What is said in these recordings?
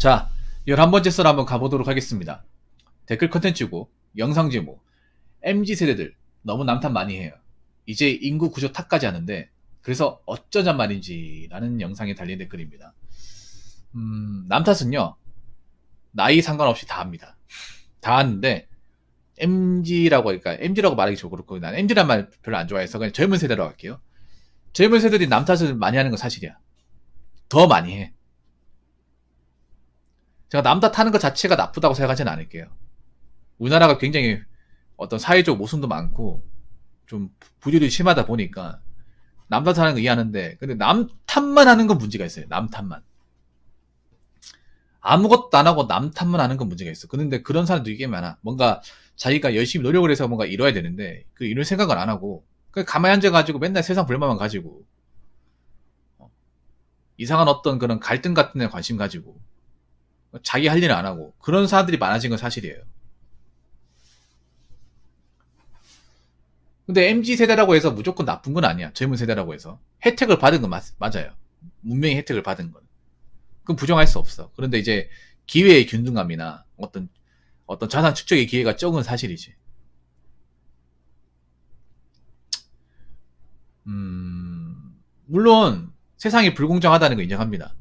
자, 11번째 썰 한번 가보도록 하겠습니다. 댓글 컨텐츠고, 영상 제목, MG세대들 너무 남탓 많이 해요. 이제 인구 구조 탓까지 하는데, 그래서 어쩌잔 말인지 라는 영상에 달린 댓글입니다. 음, 남탓은요, 나이 상관없이 다 합니다. 다 하는데, MG라고 하니까, MG라고 말하기 좀 그렇고, 난 MG란 말 별로 안 좋아해서 그냥 젊은 세대라고 할게요. 젊은 세대들이 남탓을 많이 하는 건 사실이야. 더 많이 해. 제가 남탓 하는 것 자체가 나쁘다고 생각하지는 않을게요. 우리나라가 굉장히 어떤 사회적 모순도 많고 좀 부조리 심하다 보니까 남 탓 하는 거 이해하는데 근데 남 탓만 하는 건 문제가 있어요. 남 탓만. 아무것도 안 하고 남 탓만 하는 건 문제가 있어. 그런데 그런 사람도 되게 많아. 뭔가 자기가 열심히 노력을 해서 뭔가 이뤄야 되는데 그 이런 생각을 안 하고 그냥 가만히 앉아가지고 맨날 세상 불만만 가지고 어, 이상한 어떤 그런 갈등 같은 데 관심 가지고 자기 할 일을 안 하고 그런 사람들이 많아진 건 사실이에요. 근데 MZ 세대라고 해서 무조건 나쁜 건 아니야. 젊은 세대라고 해서 혜택을 받은 건 맞, 맞아요. 문명의 혜택을 받은 건. 그건 부정할 수 없어. 그런데 이제 기회의 균등함이나 어떤 어떤 자산 축적의 기회가 적은 사실이지. 음, 물론 세상이 불공정하다는 거 인정합니다.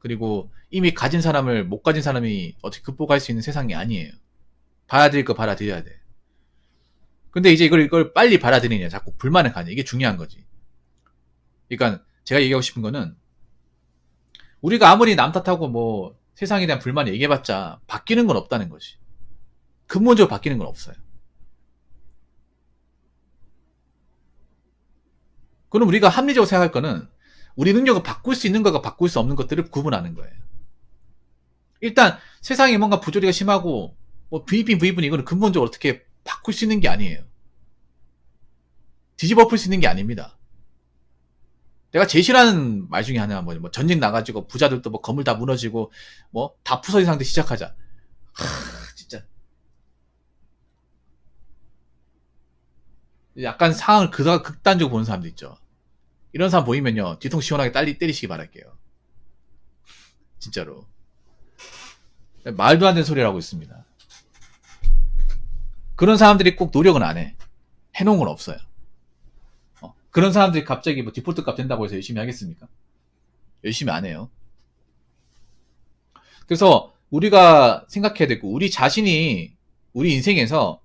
그리고 이미 가진 사람을 못 가진 사람이 어떻게 극복할 수 있는 세상이 아니에요. 받아들일 거 받아들여야 돼. 근데 이제 이걸, 이걸 빨리 받아들이냐, 자꾸 불만을 가냐. 이게 중요한 거지. 그러니까 제가 얘기하고 싶은 거는 우리가 아무리 남 탓하고 뭐 세상에 대한 불만을 얘기해봤자 바뀌는 건 없다는 거지. 근본적으로 바뀌는 건 없어요. 그럼 우리가 합리적으로 생각할 거는 우리 능력을 바꿀 수 있는 것과 바꿀 수 없는 것들을 구분하는 거예요. 일단 세상에 뭔가 부조리가 심하고 뭐 부입인 부입은 이거는 근본적으로 어떻게 바꿀 수 있는 게 아니에요. 뒤집어 풀 수 있는 게 아닙니다. 내가 싫어하는 말 중에 하나가 뭐냐, 뭐 전쟁 나가지고 부자들도 뭐 건물 다 무너지고 뭐 다 부서진 상태 시작하자. 하, 진짜. 약간 상황을 극단적으로 보는 사람도 있죠. 이런 사람 보이면요 뒤통 시원하게 딸리 때리시기 바랄게요. 진짜로. 말도 안 되는 소리를 하고 있습니다. 그런 사람들이 꼭 노력은 안 해. 해놓은 건 없어요. 어, 그런 사람들이 갑자기 뭐 디폴트 값 된다고 해서 열심히 하겠습니까? 열심히 안 해요. 그래서 우리가 생각해야 되고, 우리 자신이 우리 인생에서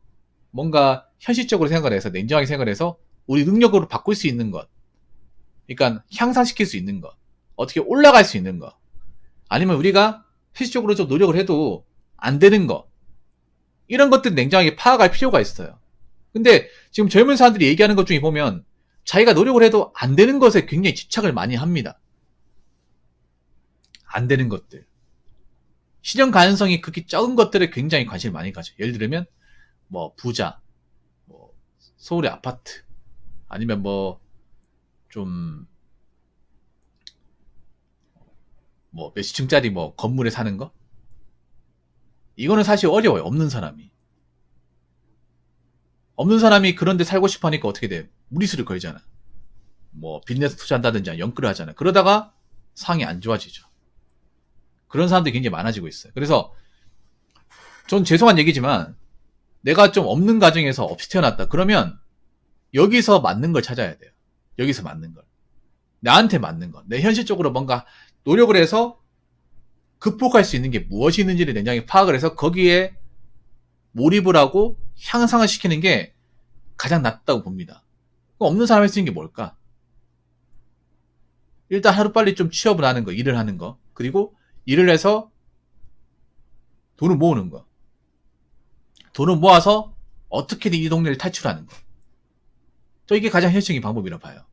뭔가 현실적으로 생각을 해서, 냉정하게 생각을 해서, 우리 능력으로 바꿀 수 있는 것. 그러니까 향상시킬 수 있는 것. 어떻게 올라갈 수 있는 것. 아니면 우리가 현실적으로 좀 노력을 해도 안 되는 것. 이런 것들 냉정하게 파악할 필요가 있어요. 근데 지금 젊은 사람들이 얘기하는 것 중에 보면 자기가 노력을 해도 안 되는 것에 굉장히 집착을 많이 합니다. 안 되는 것들. 실현 가능성이 극히 적은 것들에 굉장히 관심을 많이 가져. 예를 들면 뭐 부자, 뭐 서울의 아파트, 아니면 뭐 좀 뭐 몇십 층짜리 뭐 건물에 사는 거? 이거는 사실 어려워요. 없는 사람이. 없는 사람이 그런데 살고 싶어 하니까 어떻게 돼? 무리수를 걸잖아. 뭐 빚내서 투자한다든지 연끌을 하잖아. 그러다가 상이 안 좋아지죠. 그런 사람들이 굉장히 많아지고 있어요. 그래서 전 죄송한 얘기지만 내가 좀 없는 가정에서 없이 태어났다. 그러면 여기서 맞는 걸 찾아야 돼요. 여기서 맞는 걸. 나한테 맞는 것. 내 현실적으로 뭔가 노력을 해서 극복할 수 있는 게 무엇이 있는지를 냉정하게 파악을 해서 거기에 몰입을 하고 향상을 시키는 게 가장 낫다고 봅니다. 없는 사람이 쓰는 게 뭘까? 일단 하루빨리 좀 취업을 하는 거, 일을 하는 거, 그리고 일을 해서 돈을 모으는 거. 돈을 모아서 어떻게든 이 동네를 탈출하는 거. 저 이게 가장 현실적인 방법이라 봐요.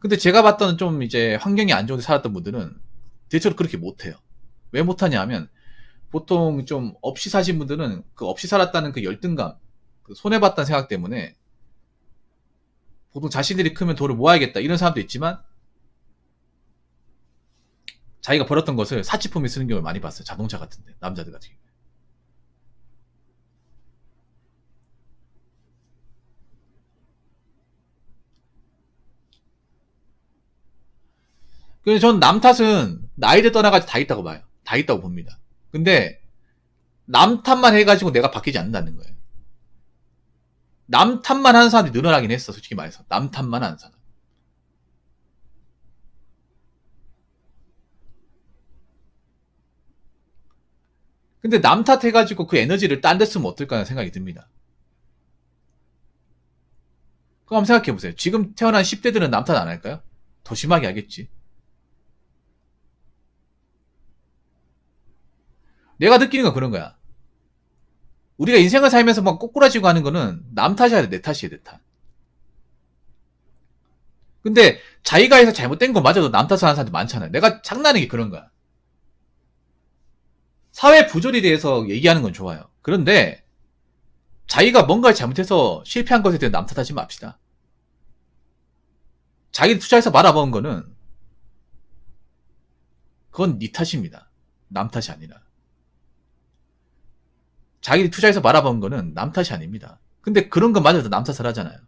근데 제가 봤던 좀 이제 환경이 안 좋은데 살았던 분들은 대체로 그렇게 못해요. 왜 못하냐 하면 보통 좀 없이 사신 분들은 그 없이 살았다는 그 열등감, 그 손해봤다는 생각 때문에 보통 자신들이 크면 돈을 모아야겠다 이런 사람도 있지만 자기가 벌었던 것을 사치품에 쓰는 경우를 많이 봤어요. 자동차 같은데 남자들 같은 경우. 그래서 전 남 탓은 나이를 떠나가지고 다 있다고 봐요. 다 있다고 봅니다. 근데 남 탓만 해가지고 내가 바뀌지 않는다는 거예요. 남 탓만 하는 사람이 늘어나긴 했어, 솔직히 말해서. 남 탓만 하는 사람. 근데 남 탓해가지고 그 에너지를 딴 데 쓰면 어떨까 하는 생각이 듭니다. 그럼 한번 생각해보세요. 지금 태어난 10대들은 남 탓 안 할까요? 더 심하게 하겠지. 내가 느끼는 건 그런 거야. 우리가 인생을 살면서 막 꼬꾸라지고 하는 거는 남 탓이 아니라 내 탓이에요, 내 탓. 근데 자기가 해서 잘못된 거 맞아도 남 탓을 하는 사람들 많잖아요. 내가 장난하는 게 그런 거야. 사회 부조리에 대해서 얘기하는 건 좋아요. 그런데 자기가 뭔가를 잘못해서 실패한 것에 대해 남 탓하지 맙시다. 자기 투자해서 말아먹은 거는 그건 네 탓입니다. 남 탓이 아니라. 자기 투자해서 말아먹은 거는 남 탓이 아닙니다. 근데 그런 거 맞아도 남 탓을 하잖아요.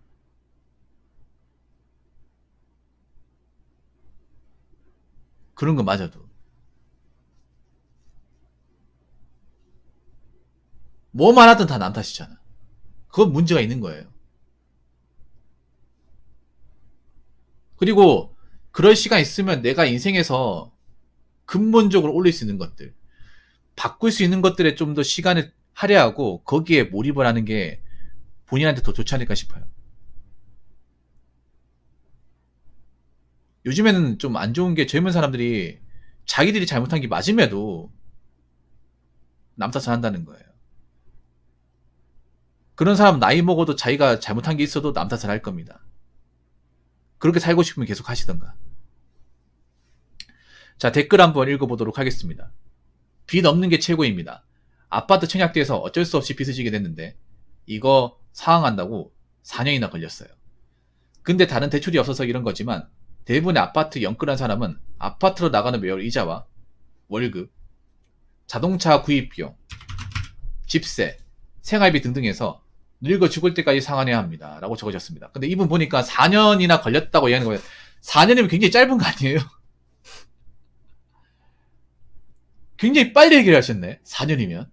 그런 거 맞아도. 뭐만 하든 다 남 탓이잖아. 그건 문제가 있는 거예요. 그리고 그럴 시간 있으면 내가 인생에서 근본적으로 올릴 수 있는 것들, 바꿀 수 있는 것들에 좀 더 시간을 할애하고 거기에 몰입을 하는 게 본인한테 더 좋지 않을까 싶어요. 요즘에는 좀 안 좋은 게 젊은 사람들이 자기들이 잘못한 게 맞음에도 남 탓을 한다는 거예요. 그런 사람 나이 먹어도 자기가 잘못한 게 있어도 남 탓을 할 겁니다. 그렇게 살고 싶으면 계속 하시던가. 자, 댓글 한번 읽어보도록 하겠습니다. 빚 없는 게 최고입니다. 아파트 청약대에서 어쩔 수 없이 빚을 지게 됐는데, 이거 상황한다고 4년이나 걸렸어요. 근데 다른 대출이 없어서 이런 거지만, 대부분의 아파트 연끌한 사람은 아파트로 나가는 매월 이자와 월급, 자동차 구입 비용, 집세, 생활비 등등에서 늙어 죽을 때까지 상환해야 합니다. 라고 적어졌습니다. 근데 이분 보니까 4년이나 걸렸다고 얘기하는 거예요. 4년이면 굉장히 짧은 거 아니에요? 굉장히 빨리 해결하셨네. 4년이면.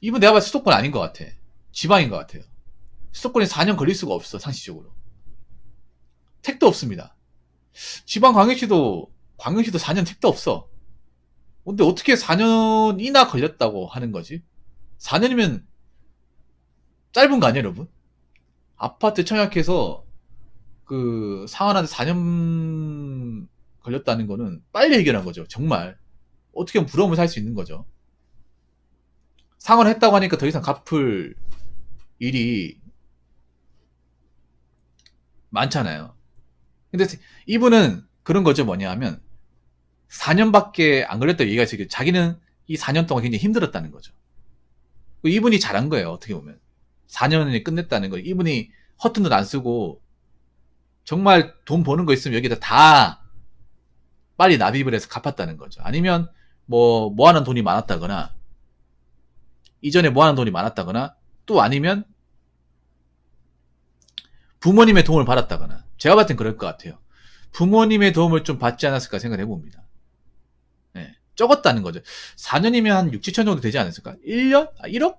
이분 내가 봤을 때 수도권 아닌 것 같아. 지방인 것 같아요. 수도권에 4년 걸릴 수가 없어, 상식적으로. 택도 없습니다. 지방 광역시도, 광역시도 4년 택도 없어. 근데 어떻게 4년이나 걸렸다고 하는 거지? 4년이면 짧은 거 아니야, 여러분? 아파트 청약해서 그 상환한테 4년 걸렸다는 거는 빨리 해결한 거죠. 정말. 어떻게 하면 부러움을 살 수 있는 거죠. 상환했다고 하니까 더 이상 갚을 일이 많잖아요. 근데 이분은 그런 거죠. 뭐냐 하면 4년밖에 안 걸렸다고 수 있게 자기는 이 4년 동안 굉장히 힘들었다는 거죠. 이분이 잘한 거예요. 어떻게 보면. 4년에 끝냈다는 거. 이분이 허튼 돈 안 쓰고 정말 돈 버는 거 있으면 여기다 다 빨리 납입을 해서 갚았다는 거죠. 아니면 뭐 모아놓은 돈이 많았다거나 이전에 모아놓은 돈이 많았다거나 또 아니면 부모님의 도움을 받았다거나 제가 봤을 땐 그럴 것 같아요. 부모님의 도움을 좀 받지 않았을까 생각해 봅니다. 네. 적었다는 거죠. 4년이면 한 6, 7천 정도 되지 않았을까? 1년? 아, 1억?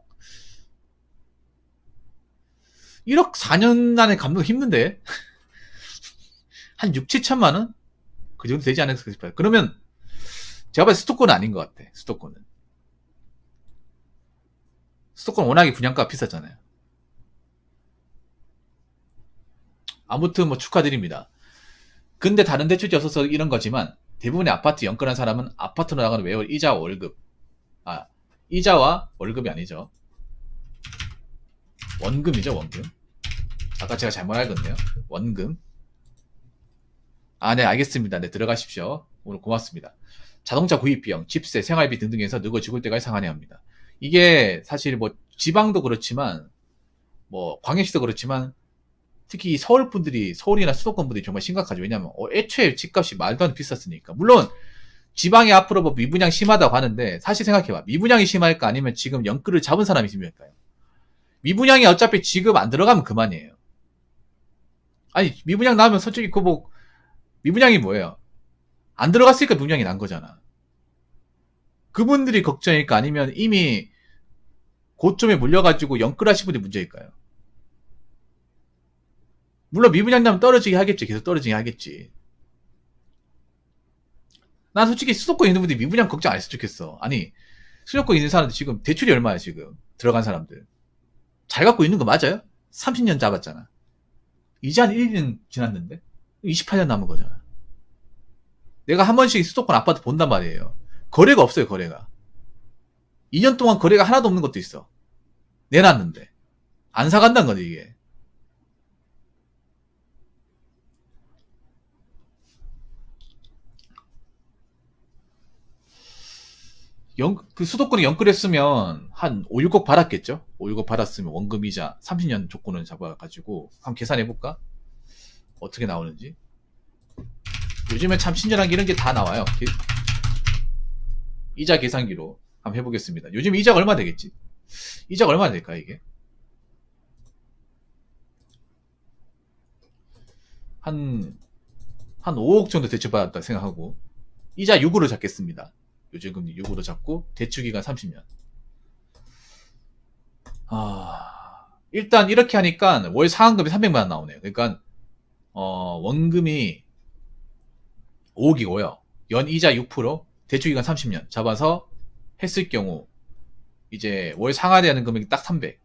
1억 4년 안에 갚는 거 힘든데? 한 6, 7천만 원? 그 정도 되지 않을까 싶어요. 그러면 제가 봤을 때 수도권은 아닌 것 같아. 수도권은. 수도권 워낙에 분양가가 비쌌잖아요. 아무튼 뭐 축하드립니다. 근데 다른 대출이 없어서 이런 거지만 대부분의 아파트 연끌한 사람은 아파트로 나가는 매월 이자와 월급. 아, 이자와 월급이 아니죠. 원금이죠, 원금. 아까 제가 잘못 알겠네요. 원금. 아, 네, 알겠습니다. 네, 들어가십시오. 오늘 고맙습니다. 자동차 구입 비용, 집세, 생활비 등등에서 늙어 죽을 때까지 상환해야 합니다. 이게 사실 뭐 지방도 그렇지만 뭐 광역시도 그렇지만 특히 서울 분들이 서울이나 수도권 분들이 정말 심각하죠. 왜냐하면 어, 애초에 집값이 말도 안 비쌌으니까. 물론 지방이 앞으로 뭐 미분양 심하다고 하는데 사실 생각해봐. 미분양이 심할까 아니면 지금 연끌을 잡은 사람이 심할까요? 미분양이 어차피 지금 안 들어가면 그만이에요. 아니 미분양 나오면 솔직히 그뭐 미분양이 뭐예요? 안 들어갔으니까 미분양이 난 거잖아. 그분들이 걱정일까 아니면 이미 고점에 물려가지고 영끌하신 분이 문제일까요? 물론 미분양 나면 떨어지게 하겠지. 계속 떨어지게 하겠지. 난 솔직히 수도권 있는 분들이 미분양 걱정 안 했으면 좋겠어. 아니, 수도권 있는 사람들 지금 대출이 얼마야, 지금? 들어간 사람들. 잘 갖고 있는 거 맞아요? 30년 잡았잖아. 이제 한 1년 지났는데? 28년 남은 거잖아. 내가 한 번씩 수도권 아파트 본단 말이에요. 거래가 없어요, 거래가. 2년 동안 거래가 하나도 없는 것도 있어. 내놨는데. 안 사간다는 거지, 이게. 영, 그 수도권에 연끌했으면 한 5, 6억 받았겠죠? 5, 6억 받았으면 원금이자 30년 조건을 잡아가지고 한번 계산해볼까? 어떻게 나오는지. 요즘에 참 친절한 게 이런 게 다 나와요. 게- 이자 계산기로 한번 해보겠습니다. 요즘 이자가 얼마 되겠지? 이자가 얼마 될까, 이게? 한, 한 5억 정도 대출받았다 생각하고, 이자 6으로 잡겠습니다. 요즘 금리 6으로 잡고, 대출기간 30년. 아, 일단 이렇게 하니까 월 상환금이 300만원 나오네요. 그러니까, 어, 원금이 5억이고요. 연 이자 6%, 대출 기간 30년 잡아서 했을 경우 이제 월 상환되는 금액이 딱 300.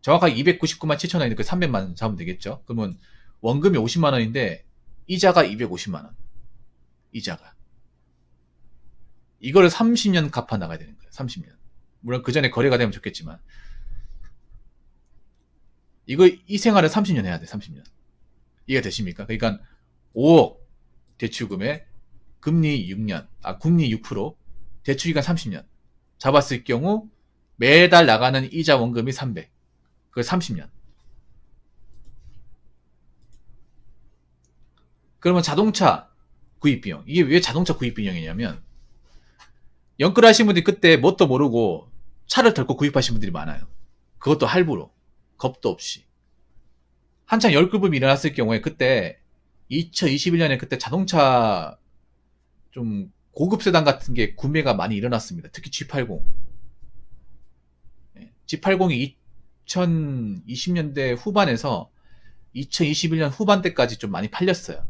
정확하게 299만 7천 원이니까 그 300만 원 잡으면 되겠죠. 그러면 원금이 50만 원인데 이자가 250만 원. 이자가. 이거를 30년 갚아 나가야 되는 거예요. 30년. 물론 그 전에 거래가 되면 좋겠지만 이거 이 생활을 30년 해야 돼. 30년. 이해가 되십니까? 그러니까 5억 대출금에 금리 6년, 아, 금리 6%, 대출기간 30년. 잡았을 경우 매달 나가는 이자 원금이 300. 그걸 30년. 그러면 자동차 구입 비용. 이게 왜 자동차 구입 비용이냐면 연끌 하신 분들이 그때 뭣도 모르고 차를 덜고 구입하신 분들이 많아요. 그것도 할부로. 겁도 없이. 한창 열급음이 일어났을 경우에 그때 2021년에 그때 자동차 좀 고급 세단 같은 게 구매가 많이 일어났습니다. 특히 G80. 예, G80이 2020년대 후반에서 2021년 후반때까지 좀 많이 팔렸어요.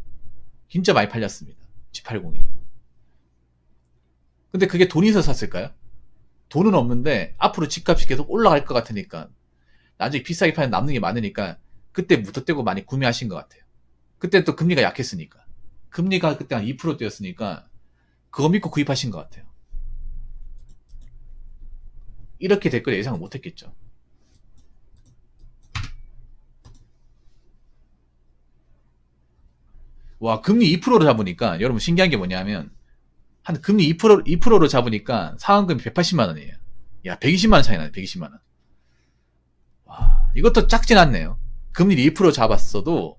진짜 많이 팔렸습니다. G80이. 근데 그게 돈이 있어서 샀을까요? 돈은 없는데 앞으로 집값이 계속 올라갈 것 같으니까 나중에 비싸게 파는 남는 게 많으니까 그때 무턱대고 많이 구매하신 것 같아요. 그때 또 금리가 약했으니까. 금리가 그때 한 2%대였으니까 그거 믿고 구입하신 것 같아요. 이렇게 될 걸 예상을 못했겠죠. 와, 금리 2%로 잡으니까, 여러분 신기한 게 뭐냐면, 한 금리 2%, 2%로 잡으니까 상환금이 180만 원이에요. 야, 120만 원 차이 나네, 120만 원. 와, 이것도 작진 않네요. 금리 2% 잡았어도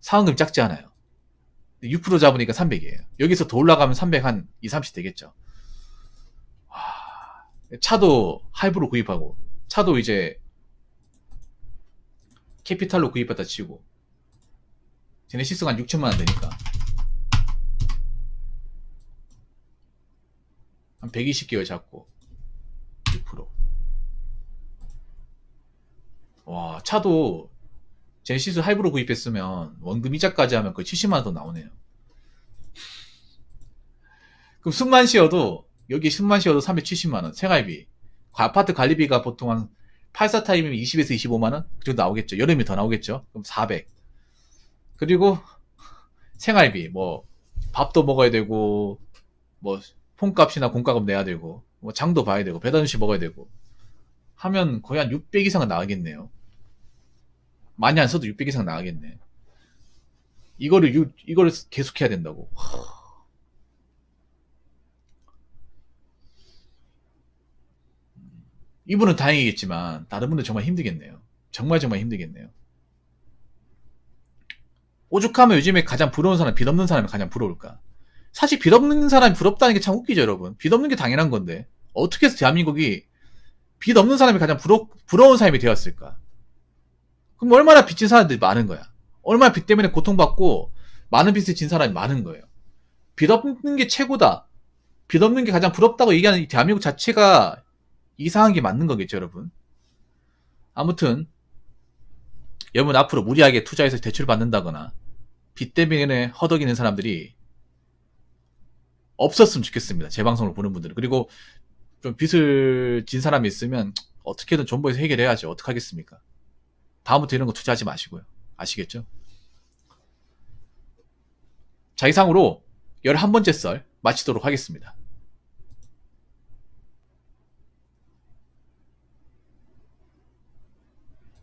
상환금이 작지 않아요. 6% 잡으니까 300이에요. 여기서 더 올라가면 300 한 2, 30 되겠죠. 와, 차도 할부로 구입하고, 차도 이제 캐피탈로 구입했다 치고, 제네시스가 한 6천만 원 되니까. 한 120개월 잡고, 6%. 와, 차도 제네시스 할부로 구입했으면 원금 이자까지 하면 거의 70만 원더 나오네요. 그럼 숨만 쉬어도 여기 숨만 쉬어도 370만 원 생활비. 아파트 관리비가 보통 한84 타임이면 20에서 25만 원? 그 정도 나오겠죠. 여름이 더 나오겠죠. 그럼 400. 그리고 생활비 뭐 밥도 먹어야 되고 뭐 폰값이나 공과금 내야 되고 뭐 장도 봐야 되고 배달 음식 먹어야 되고 하면 거의 한 600 이상은 나가겠네요. 많이 안 써도 600 이상 나가겠네. 이거를 유- 이거를 계속 해야 된다고. 이분은 다행이겠지만 다른 분들 정말 힘들겠네요. 정말 정말 힘들겠네요. 오죽하면 요즘에 가장 부러운 사람, 빚 없는 사람이 가장 부러울까? 사실 빚 없는 사람이 부럽다는 게 참 웃기죠, 여러분. 빚 없는 게 당연한 건데 어떻게 해서 대한민국이 빚 없는 사람이 가장 부러, 부러운 사람이 되었을까? 그럼 얼마나 빚진 사람들이 많은 거야. 얼마나 빚 때문에 고통받고 많은 빚을 진 사람이 많은 거예요. 빚 없는 게 최고다. 빚 없는 게 가장 부럽다고 얘기하는 이 대한민국 자체가 이상한 게 맞는 거겠죠, 여러분. 아무튼 여러분 앞으로 무리하게 투자해서 대출 받는다거나 빚 때문에 허덕이는 사람들이 없었으면 좋겠습니다. 제 방송을 보는 분들은. 그리고 좀 빚을 진 사람이 있으면 어떻게든 정부에서 해결해야죠. 어떡하겠습니까? 다음부터 이런 거 투자하지 마시고요. 아시겠죠? 자, 이상으로 11번째 썰 마치도록 하겠습니다.